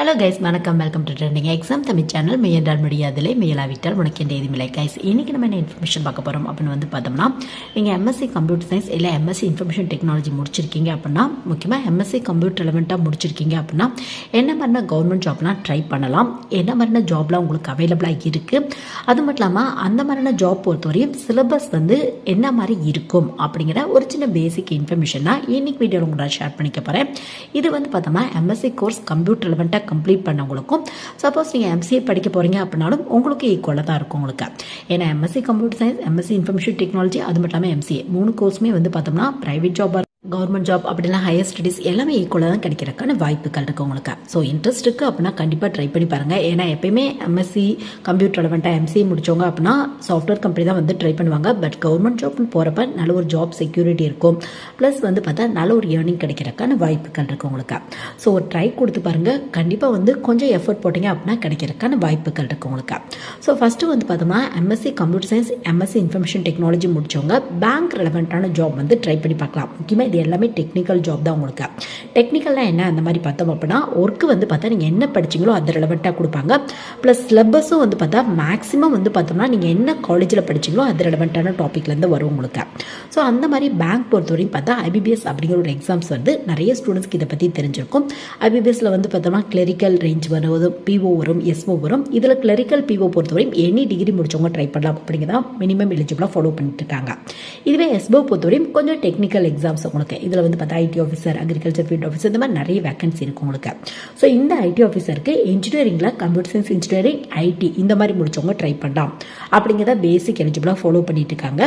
Hello guys வணக்கம். Welcome to trending exam Tamil channel மெய்யென்றால் முடியாதில்லை மெய்யலாவிட்டால் உனக்கு எந்த எதுவுமில்லை கைஸ் இன்னைக்கு நம்ம என்ன இன்ஃபர்மேஷன் பார்க்க போகிறோம் அப்படின்னு வந்து பார்த்தோம்னா நீங்கள் எம்எஸ்சி கம்ப்யூட்டர் சயின்ஸ் இல்லை எம்எஸ்சி இன்ஃபர்மேஷன் டெக்னாலஜி முடிச்சிருக்கீங்க அப்படின்னா முக்கியமாக எம்எஸ்சி கம்ப்யூட்டர் ரெலவெண்ட்டாக முடிச்சிருக்கீங்க அப்படின்னா என்ன மாதிரினா கவர்மெண்ட் ஜாப்லாம் ட்ரை பண்ணலாம். என்ன மாதிரின ஜாப்லாம் உங்களுக்கு அவைலபிளாக இருக்குது அது மட்டும் இல்லாமல் அந்த மாதிரியான ஜாப் பொறுத்தவரையும் சிலபஸ் வந்து என்ன மாதிரி இருக்கும் அப்படிங்கிற ஒரு சின்ன பேசிக் இன்ஃபர்மேஷன் தான் இன்னைக்கு வீடியோவில் உங்களோட ஷேர் பண்ணிக்க போகிறேன் இது வந்து பார்த்தோம்னா எம்எஸ்சி கோர்ஸ் கம்ப்யூட்டர் ரெலவெண்ட்டாக கம்ப்ளீட் பண்ணவங்களுக்கும் சப்போஸ் நீங்கள் எம்சிஏ படிக்க போகிறீங்க அப்படின்னாலும் உங்களுக்கு ஈக்குவலாக தான் இருக்கும் உங்களுக்கு. ஏன்னா MSc computer science MSc information technology அது மட்டும் இல்லாமல் எம்சிஏ மூணு கோர்ஸுமே வந்து பார்த்தோம்னா ப்ரைவேட் ஜாப் கவர்மெண்ட் ஜாப் அப்படிலாம் ஹையர் ஸ்டடீஸ் எல்லாமே ஈக்குவலாக தான் கிடைக்கிறக்கான வாய்ப்புகள் இருக்குது உங்களுக்கு. ஸோ இன்ட்ரெஸ்ட் இருக்குது அப்படின்னா கண்டிப்பாக ட்ரை பண்ணி பாருங்கள் ஏன்னா எப்பயுமே எம்எஸ்சி கம்ப்யூட்டர் ரெலவெண்ட்டாக எம்சிஏ முடிச்சவங்க அப்படின்னா சாஃப்ட்வேர் கம்பெனி தான் வந்து ட்ரை பண்ணுவாங்க. பட் கவர்மெண்ட் ஜாப்னு போகிறப்ப நல்ல ஒரு ஜாப் செக்யூரிட்டி இருக்கும். ப்ளஸ் வந்து பார்த்தா நல்ல ஒரு ஏர்னிங் கிடைக்கிறக்கான வாய்ப்புகள் இருக்குது உங்களுக்கு. ஸோ ஒரு ட்ரை கொடுத்து பாருங்கள் கண்டிப்பாக வந்து கொஞ்சம் எஃபர்ட் போட்டிங்க அப்படின்னா கிடைக்கிறக்கான வாய்ப்புகள் இருக்குது உங்களுக்கு. ஸோ ஃபஸ்ட்டு வந்து பார்த்தோம்னா MSc computer science MSc information technology முடிச்சவங்க பேங்க் ரெலவெண்ட்டான ஜாப் வந்து ட்ரை பண்ணி பார்க்கலாம். முக்கியமாக இது எல்லாமே டெக்னிக்கல் ஜாப் தான் உங்களுக்கு. டெக்னிக்கல்லாம் என்ன? அந்த மாதிரி பார்த்தோம் அப்படின்னா ஒர்க்கு வந்து பார்த்தா நீங்கள் என்ன படிச்சீங்களோ அது ரெலவெண்ட்டாக கொடுப்பாங்க. ப்ளஸ் சிலபஸும் வந்து பார்த்தா மேக்ஸிமம் வந்து பார்த்தோம்னா நீங்கள் என்ன காலேஜில் படிச்சீங்களோ அது ரெலவெண்ட்டான டாப்பிக்லேருந்து வரும் உங்களுக்கு. ஸோ அந்த மாதிரி பேங்க் பொறுத்தவரையும் பார்த்தா ஐபிபிஎஸ் அப்படிங்கிற ஒரு எக்ஸாம்ஸ் வந்து நிறைய ஸ்டூடெண்ட்ஸ்க்கு இதை பற்றி தெரிஞ்சிருக்கும். ஐபிபிஎஸ்ல வந்து பார்த்தோம்னா கிளரிக்கல் ரேஞ்ச் வரும் பிஓ வரும் எஸ்ஓ வரும். இதில் கிளரிக்கல் பிஓ பொறுத்தவரையும் எனி டிகிரி முடிச்சவங்க ட்ரை பண்ணலாம். அப்படிங்கிறதான் மினிமம் எலிஜிபிளாக ஃபாலோ பண்ணிட்டு இருக்காங்க. இதுவே எஸ்ஓ பொறுத்தவரையும் கொஞ்சம் டெக்னிக்கல் எக்ஸாம்ஸ் உங்களுக்கு. இதில் வந்து பார்த்தா IT officer agriculture field officer இந்த மாதிரி நிறைய வேக்கன்சி இருக்கு உங்களுக்கு. ஸோ இந்த ஐடி ஆஃபீஸருக்கு இன்ஜினியரிங்கில் கம்ப்யூட்டர் சயின்ஸ் இன்ஜினியரிங் ஐடி இந்த மாதிரி முடிச்சவங்க ட்ரை பண்ணலாம். அப்படிங்கிறத பேசிக் எலிஜிபிளாக ஃபாலோ பண்ணிட்டு இருக்காங்க.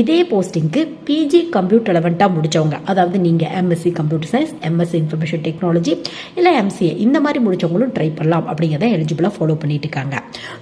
இதே போஸ்டிங்க்கு பிஜி கம்ப்யூட்டர் ரெலவெண்ட்டாக முடிச்சவங்க. அதாவது நீங்கள் MSc computer science MSc information technology இல்லை எம்சிஏ இந்த மாதிரி முடித்தவங்களும் ட்ரை பண்ணலாம் அப்படிங்கிறத எலிஜிபிளாக ஃபாலோ பண்ணிட்டு இருக்காங்க.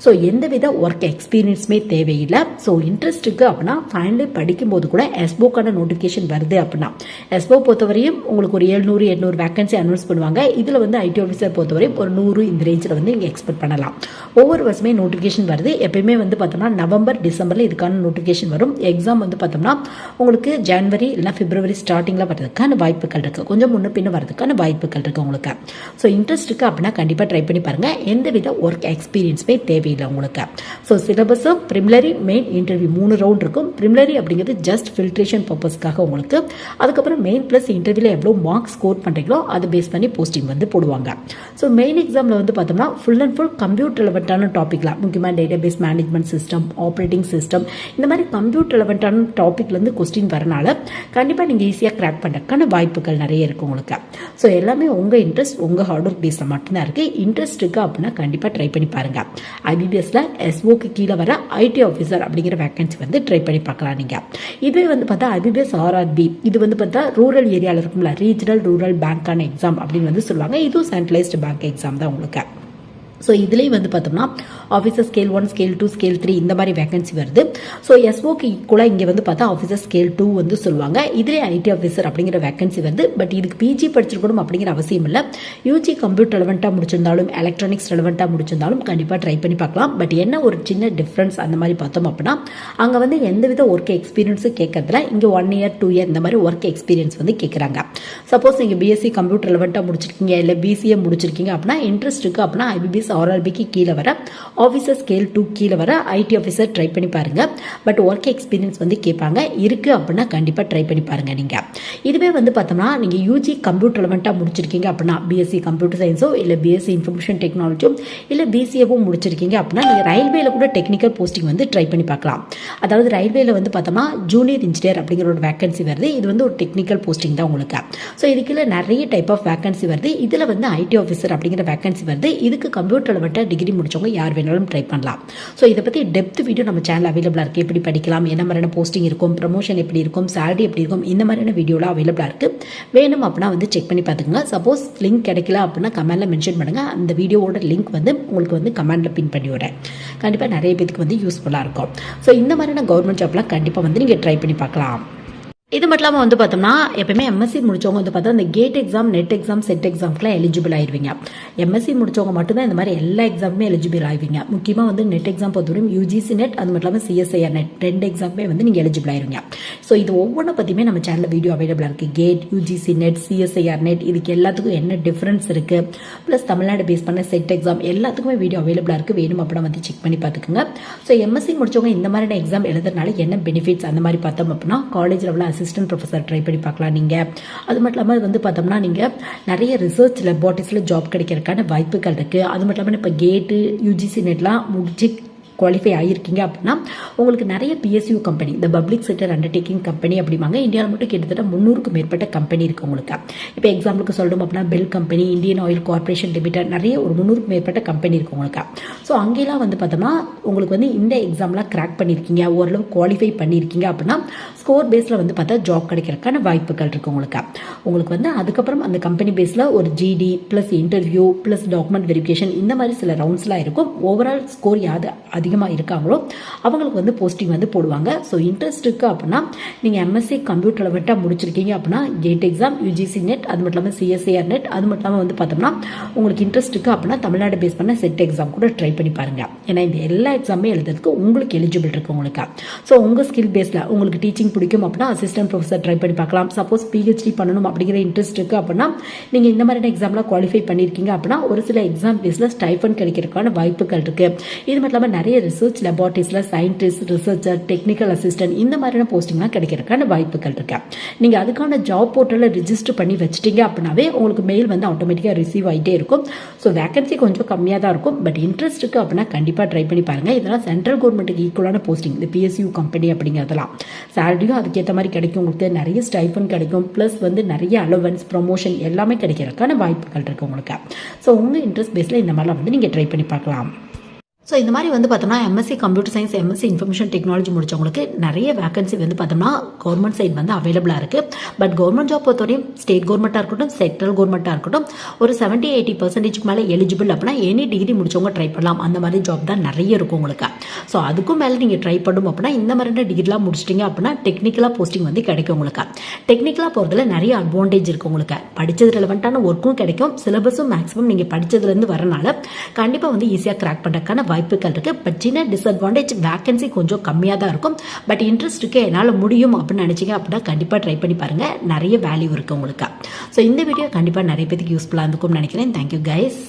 ஸோ எந்தவித ஒர்க் எக்ஸ்பீரியன்ஸுமே தேவையில்லை. ஸோ இன்ட்ரெஸ்ட்டுக்கு அப்படின்னா ஃபைனலி படிக்கும்போது கூட எஸ்போக்கான நோட்டிஃபிகேஷன் வருது அப்படின்னா எஸ்போ பொறுத்தவரையும் உங்களுக்கு ஒரு எழுநூறு எட்நூறு வேக்கன்சி அனௌன்ஸ் பண்ணுவாங்க. இதில் வந்து ஐடி ஆஃபீஸர் பொறுத்தவரையும் ஒரு நூறு இந்த ரேஞ்சில் வந்து நீங்கள் எக்ஸ்பெக்ட் பண்ணலாம். ஒவ்வொரு வருஷமே நோட்டிஃபிகேஷன் வருது. எப்பயுமே வந்து பார்த்தோம்னா நவம்பர் டிசம்பரில் இதுக்கான நோட்டிஃபிகேஷன் வரும். எக்ஸாம் வந்து பார்த்தோம்னா உங்களுக்கு ஜனவரி இல்லைனா பிப்ரவரி ஸ்டார்டிங்கில் வர்றதுக்கான வாய்ப்புகள் இருக்குது கொஞ்சம் முன்ன பின்ன வரதுக்கான வாய்ப்புகள் இருக்குது உங்களுக்கு. ஸோ இன்ட்ரெஸ்ட் இருக்குது அப்படின்னா கண்டிப்பாக ட்ரை பண்ணி பாருங்கள் எந்தவித ஒர்க் எக்ஸ்பீரியன்ஸுமே தேவையில்லை உங்களுக்கு. ஸோ சிலபஸும் ப்ரிமிலரி மெயின் இன்டர்வியூ மூணு ரவுண்ட் இருக்கும். ப்ரிமிலரி அப்படிங்கிறது ஜஸ்ட் ஃபில்ட்ரேஷன் பர்பஸ்க்காக உங்களுக்கு. அதுக்கப்புறம் மெயின் ப்ளஸ் இன்டர்வியூவில் எவ்வளோ மார்க் ஸ்கோர் பண்ணுறீங்களோ அதை பேஸ் பண்ணி போஸ்டிங் வந்து போடுவாங்க. ஸோ மெயின் எக்ஸாமில் வந்து பார்த்தோம்னா ஃபுல் அண்ட் ஃபுல் கம்ப்யூட்டர் ரிலவெண்ட்டான டாப்பிக்லாம் முக்கியமாக database management system operating system இந்த மாதிரி கம்ப்யூட்டர் ரிலவெண்ட்டான டாப்பிக்லேருந்து கொஸ்டின் வரனால கண்டிப்பாக நீங்கள் ஈஸியாக கிராக் பண்ணுறதுக்கான வாய்ப்புகள் நிறைய இருக்குது உங்களுக்கு. ஸோ எல்லாமே உங்கள் இன்ட்ரெஸ்ட் உங்கள் ஹார்ட் ஒர்க் பேஸில் மட்டும்தான் இருக்குது இன்ட்ரெஸ்ட் இருக்குது அப்படின்னா கண்டிப்பாக ட்ரை பண்ணி பாருங்கள் ஐபிபிஎஸ்ல எஸ்ஓக்கு கீழே வர ஐடி ஆஃபீஸர் அப்படிங்கிற வேகன்சி வந்து ட்ரை பண்ணி பார்க்கலாம் நீங்கள் இதுவே வந்து பார்த்தா ஐபிபிஎஸ் ஆர்ஆர்பி இது வந்து பார்த்தா ரூரல் ஏரியாவில் இருக்கும்ல ரீஜனல் ரூரல் பேங்க்கான எக்ஸாம் அப்படின்னு வந்து சொல்லுவாங்க. இதுவும் சென்ட்ரலைஸ்டு பேங்க் எக்ஸாம் தான் உங்களுக்கு. ஸோ இதுலேயும் வந்து பார்த்தோம்னா officer scale one scale two scale three இந்த மாதிரி வேகன்சி வருது. ஸோ எஸ்ஓக்கு கூட இங்கே வந்து பார்த்தா ஆஃபீஸர் ஸ்கேல் டூ வந்து சொல்லுவாங்க. இதிலே ஐடி ஆஃபீஸர் அப்படிங்கிற வேகன்சி வருது. பட் இதுக்கு பிஜி படிச்சிருக்கணும் அப்படிங்கிற அவசியம் இல்லை. யூஜி கம்ப்யூட்டர் ரெலவெண்ட்டாக முடிச்சிருந்தாலும் எலக்ட்ரானிக்ஸ் ரெலவெண்ட்டாக முடிச்சிருந்தாலும் கண்டிப்பாக ட்ரை பண்ணி பார்க்கலாம். பட் என்ன ஒரு சின்ன டிஃப்ரென்ஸ் அந்த மாதிரி பார்த்தோம் அப்படின்னா அங்கே வந்து எந்தவித ஒர்க் எக்ஸ்பீரியன்ஸும் கேட்கறதுல இங்கே ஒன் இயர் டூ இயர் இந்த மாதிரி ஒர்க் எக்ஸ்பீரியன்ஸ் வந்து கேட்குறாங்க. சப்போஸ் நீங்கள் பிஎஸ்சி கம்ப்யூட்டர் ரெலவெண்ட்டாக முடிச்சிருக்கீங்க இல்லை பிசிஏ முடிச்சிருக்கீங்க அப்படின்னா இன்ட்ரெஸ்ட் இருக்குது அப்படின்னா ஐபிபிஎஸ் ஆர்ஆர்பிக்கு கீழே வர ஆஃபீஸர் ஸ்கேல் டூ கீழே வர ஐடி ஆஃபீஸர் ட்ரை பண்ணி பாருங்கள் பட் ஒர்க் எக்ஸ்பீரியன்ஸ் வந்து கேட்பாங்க இருக்குது அப்படின்னா கண்டிப்பாக ட்ரை பண்ணி பாருங்கள் நீங்கள் இதுவே வந்து பார்த்தோம்னா நீங்கள் யூஜி கம்ப்யூட்டர் ரெலவெண்ட்டாக முடிச்சிருக்கீங்க அப்படின்னா பிஎஸ்சி கம்ப்யூட்டர் சயின்ஸோ இல்லை பிஎஸ்சி இன்ஃபர்மேஷன் டெக்னாலஜியோ இல்லை பிசிஏவோ முடிச்சிருக்கீங்க அப்படின்னா நீங்கள் ரயில்வேல கூட டெக்னிக்கல் போஸ்டிங் வந்து ட்ரை பண்ணி பார்க்கலாம் அதாவது ரயில்வேல வந்து பார்த்தோம்னா ஜூனியர் இன்ஜினியர் அப்படிங்கிற ஒரு வேக்கன்சி வருது. இது வந்து ஒரு டெக்னிக்கல் போஸ்டிங் தான் உங்களுக்கு. ஸோ இதுக்குள்ள நிறைய டைப் ஆஃப் வேக்கன்சி வருது. இதில் வந்து ஐடி ஆஃபீஸர் அப்படிங்கிற வேக்கன்சி வருது. இதுக்கு கம்ப்யூட்டர் ரெலவெண்ட்டாக டிகிரி முடிச்சவங்க யார் வேணாலும் ட்ரை பண்ணலாம். ஸோ இதை பற்றி டெப்த் வீடியோ நம்ம சேனல் அவைலபிளாக இருக்குது எப்படி படிக்கலாம் என்ன மாதிரியான போஸ்டிங் இருக்கும் ப்ரமோஷன் எப்படி இருக்கும் சேலரி எப்படி இருக்கும் இந்த மாதிரியான வீடியோலாம் அவைலபிளாக இருக்குது வேணும் அப்படின்னா வந்து செக் பண்ணி பார்த்துக்கோங்க. சப்போஸ் லிங்க் கிடைக்கல அப்படின்னா கமெண்ட்டில் மென்ஷன் பண்ணுங்கள் அந்த வீடியோவோட லிங்க் வந்து உங்களுக்கு வந்து கமெண்ட்டில் பின் பண்ணி விடுறேன். கண்டிப்பாக நிறைய பேருக்கு வந்து யூஸ்ஃபுல்லாக இருக்கும். ஸோ இந்த மாதிரியான கவர்மெண்ட் ஜாப்லாம் கண்டிப்பாக வந்து நீங்கள் ட்ரை பண்ணி பார்க்கலாம். இது மட்டும் இல்லாமல் வந்து பார்த்தோம்னா எப்பயுமே எம்எஸ்சி முடிச்சவங்க வந்து பார்த்தா இந்த GATE exam NET exam SET எக்ஸாம்க்குலாம் eligible ஆயிருவீங்க எம்எஸ்சி முடிச்சவங்க மட்டும்தான் இந்த மாதிரி எல்லா எக்ஸாமுமே எலிஜிபிள் ஆயிருவீங்க முக்கியமாக வந்து நெட் எக்ஸாம் பொறுத்தவரையும் யூஜிசி நெட் அது மட்டும் இல்லாமல் சிஎஸ்ஐஆர் நெட் ரெண்டு எக்ஸாமுமே வந்து நீங்கள் எலிஜிபிள் ஆயிருவீங்க ஸோ இது ஒவ்வொன்றை பற்றியுமே நம்ம சேனலில் வீடியோ அவைலபிளாக இருக்குது GATE UGC NET CSIR NET இதுக்கு எல்லாத்துக்கும் என்ன டிஃப்ரென்ஸ் இருக்குது ப்ளஸ் தமிழ்நாடு பேஸ் பண்ண செட் எக்ஸாம் எல்லாத்துக்குமே வீடியோ அவைலபிளாக இருக்குது வேணும் அப்படின்னா வந்து செக் பண்ணி பார்த்துக்கோங்க ஸோ எம்எஸ்சி முடிச்சவங்க இந்த மாதிரியான எக்ஸாம் எழுதுறதுனால என்ன பெனிஃபிட்ஸ் அந்த மாதிரி பார்த்தோம் அப்படின்னா காலேஜ் லெவலில் அசிஸ்டன்ட் ப்ரொஃபஸர் ட்ரை பண்ணி பார்க்கலாம் நீங்கள் அது மட்டும் இல்லாமல் வந்து பார்த்தோம்னா நீங்கள் நிறைய ரிசர்ச் லெபார்ட்டிஸில் ஜாப் கிடைக்கிறதுக்கான வாய்ப்புகள் இருக்குது அது மட்டும் இல்லாமல் இப்போ கேட்டு யூஜிசி நெட்லாம் முடிச்சு குவாலிஃபை ஆகியிருக்கீங்க அப்படின்னா உங்களுக்கு நிறைய பிஎஸ்யூ கம்பெனி இந்த பப்ளிக் செக்டர் அண்டர்டேக்கிங் கம்பெனி அப்படிம்பாங்க. இந்தியாவில் மட்டும் கிட்டத்தட்ட முந்நூறுக்கும் மேற்பட்ட கம்பெனி இருக்குது உங்களுக்கு. இப்போ எக்ஸாம்பிளுக்கு சொல்லணும் அப்படின்னா BEL company Indian oil corporation limited நிறைய ஒரு முந்நூறுக்கும் மேற்பட்ட கம்பெனி இருக்குது உங்களுக்கு. ஸோ அங்கேலாம் வந்து பார்த்தோம்னா உங்களுக்கு வந்து இந்த எக்ஸாம்லாம் கிராக் பண்ணியிருக்கீங்க ஓரளவு குவாலிஃபை பண்ணியிருக்கீங்க அப்படின்னா ஸ்கோர் பேஸில் வந்து பார்த்தா ஜாப் கிடைக்கிறதுக்கான வாய்ப்புகள் இருக்குது உங்களுக்கு. உங்களுக்கு வந்து அதுக்கப்புறம் அந்த கம்பெனி பேஸில் ஒரு GD plus interview plus document verification இந்த மாதிரி சில ரவுண்ட்ஸ்லாம் இருக்கும். ஓவரால் ஸ்கோர் யாது அதிகமாக இருக்காங்களோ அவங்களுக்கு வந்து போஸ்டிங் வந்து போடுவாங்க. ஸோ இன்ட்ரெஸ்ட் இருக்குது அப்படின்னா நீங்கள் எம்எஸ்சி கம்ப்யூட்டர் விட்டால் முடிச்சிருக்கீங்க அப்படின்னா கேட் எக்ஸாம் யூஜிசி நெட் அது மட்டும் இல்லாமல் சிஎஸ்ஏஆர் நெட் அது மட்டும் இல்லாமல் வந்து பார்த்தோம்னா உங்களுக்கு இன்ட்ரெஸ்ட் இருக்குது அப்படின்னா தமிழ்நாடு பேஸ் பண்ண செட் எக்ஸாம் கூட ட்ரை பண்ணி பாருங்கள் ஏன்னா இந்த எல்லா எக்ஸாமே எழுதுறதுக்கு உங்களுக்கு எலிஜிபிள் இருக்குது உங்களுக்கு. ஸோ உங்கள் ஸ்கில் பேஸில் உங்களுக்கு டீச்சிங் பிடிக்கும் அப்படின்னா அசிஸ்டன்ட் ப்ரொஃபஸர் ட்ரை பண்ணி பார்க்கலாம். சப்போஸ் பிஹெச்டி பண்ணணும் அப்படிங்கிற இன்ட்ரெஸ்ட் இருக்குது அப்படின்னா நீங்கள் இந்த மாதிரியான எக்ஸாம்லாம் குவாலிஃபை பண்ணியிருக்கீங்க அப்படின்னா ஒரு சில எக்ஸாம் பேஸில் ஸ்டைஃபன் கிடைக்கிறதுக்கான வாய்ப்புகள் இருக்குது இது மட்டும் இல்லாமல் நிறைய ரிசர்ச் லெபார்ட்டரிஸில் சயின்டிஸ்ட் ரிசர்ச்சர் டெக்னிக்கல் அசிஸ்டன்ட் இந்த மாதிரியான போஸ்டிங்லாம் கிடைக்கிறதுக்கான வாய்ப்புகள் இருக்கு. நீங்கள் அதுக்கான ஜாப் போர்ட்டலில் ரிஜிஸ்டர் பண்ணி வச்சிட்டீங்க அப்படின்னாவே உங்களுக்கு மெயில் வந்து ஆட்டோமேட்டிக்காக ரிசீவ் ஆகிட்டே இருக்கும். ஸோ வேகன்சி கொஞ்சம் கம்மியாக தான் இருக்கும். பட் இன்ட்ரெஸ்ட் இருக்குது அப்படின்னா கண்டிப்பாக ட்ரை பண்ணி பாருங்கள் இதெல்லாம் சென்ட்ரல் கவர்மெண்ட்டுக்கு ஈக்குவலான போஸ்டிங் இந்த பிஎஸ்யூ கம்பெனி அப்படிங்கிறதெல்லாம். சேலரியும் அதுக்கேற்ற மாதிரி கிடைக்கும் உங்களுக்கு. நிறைய ஸ்டைஃபன் கிடைக்கும். ப்ளஸ் வந்து நிறைய அலவன்ஸ் ப்ரொமோஷன் எல்லாமே கிடைக்கிறதுக்கான வாய்ப்புகள் இருக்குது உங்களுக்கு. ஸோ உங்கள் இன்ட்ரெஸ்ட் பேஸில் இந்த மாதிரிலாம் வந்து நீங்கள் ட்ரை பண்ணி பார்க்கலாம். ஸோ இந்த மாதிரி வந்து பார்த்தோம்னா MSc computer science MSc information technology முடிச்சவங்களுக்கு நிறைய வேகன்சி வந்து பார்த்தோம்னா கவர்மெண்ட் சைட் வந்து அவைலபிளாக இருக்குது பட் கவர்மெண்ட் ஜாப் பொறுத்தவரையும் ஸ்டேட் கவர்மெண்ட்டாக இருக்கட்டும் சென்ட்ரல் கவர்மெண்ட்டாக இருக்கட்டும் ஒரு செவன்ட்டி எயிட்டி பர்சன்டேஜ்க்கு மேலே எலிஜிபிள் அப்படின்னா எனி டிகிரி முடிச்சவங்க ட்ரை பண்ணலாம். அந்த மாதிரி ஜாப் தான் நிறைய இருக்கும் உங்களுக்கு. ஸோ அதுக்கும் மேலே நீங்கள் ட்ரை பண்ணணும் அப்படின்னா இந்த மாதிரியான டிகிரிலாம் முடிச்சிட்டிங்க அப்படின்னா டெக்னிக்கலாக போஸ்டிங் வந்து கிடைக்கும் உங்களுக்கு. டெக்னிக்கலாக போகிறதுல நிறைய அட்வான்டேஜ் இருக்குது உங்களுக்கு. படித்தது ரெலவெண்ட்டான ஒர்க்கும் கிடைக்கும். சிலபஸும் மேக்ஸிமம் நீங்கள் படித்ததுலேருந்து வரனால கண்டிப்பாக வந்து ஈஸியாக கிராக் பண்ணுறதுக்கான வாய்ப்புகள் இருக்குது பட் சின்ன டிஸ்அட்வான்டேஜ் வேகன்சி கொஞ்சம் கம்மியாக தான் இருக்கும். பட் இன்ட்ரெஸ்ட் இருக்கு என்னால் முடியும் அப்படின்னு நினச்சிங்க அப்படின்னா கண்டிப்பாக ட்ரை பண்ணி பாருங்கள் நிறைய வேல்யூ இருக்குது உங்களுக்கு. ஸோ இந்த வீடியோ கண்டிப்பாக நிறைய பேருக்கு யூஸ்ஃபுல்லாக இருந்துக்கும்னு நினைக்கிறேன். Thank you guys